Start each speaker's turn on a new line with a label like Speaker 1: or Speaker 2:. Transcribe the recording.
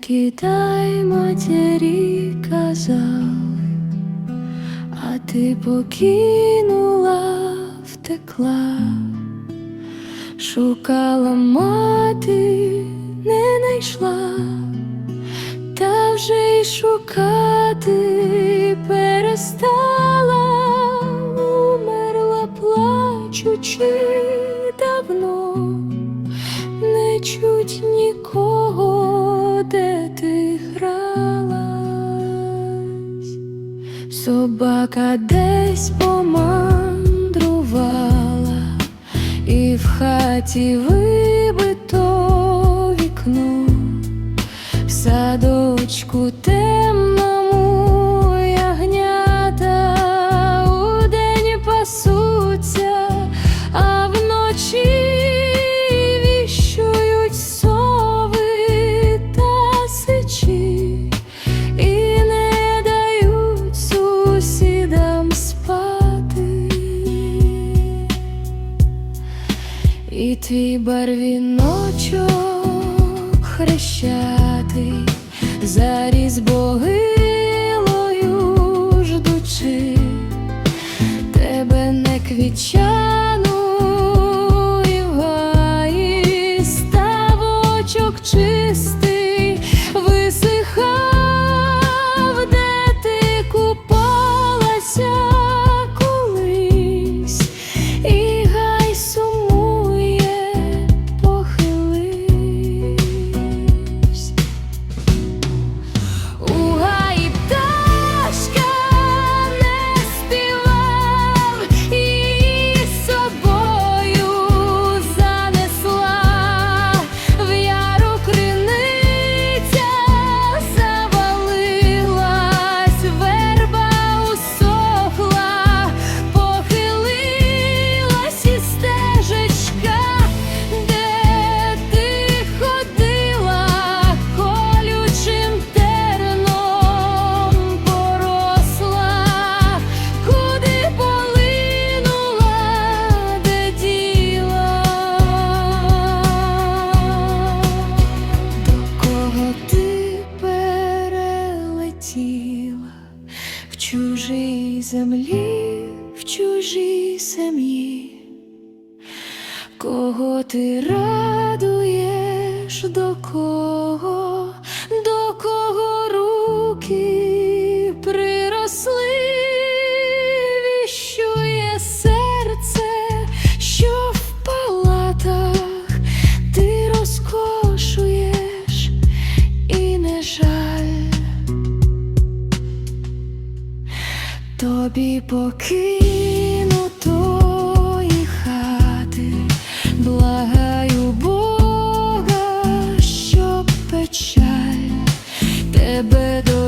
Speaker 1: кидай матері казали, а ти покинула, втекла, шукала мати, не найшла, та вже й шукати перестала, умерла плачучи давно. Не чуть нікого, де ти гралась. Собака десь помандрувала, і в хаті вибито вікно, в садочку темному І твій барвіночок хрещатий заріз богилою ждучи. Тебе не квітчану землі, в чужій сім'ї. Кого ти радуєш, до кого, покинутої хати, благаю Бога, щоб печаль тебе до.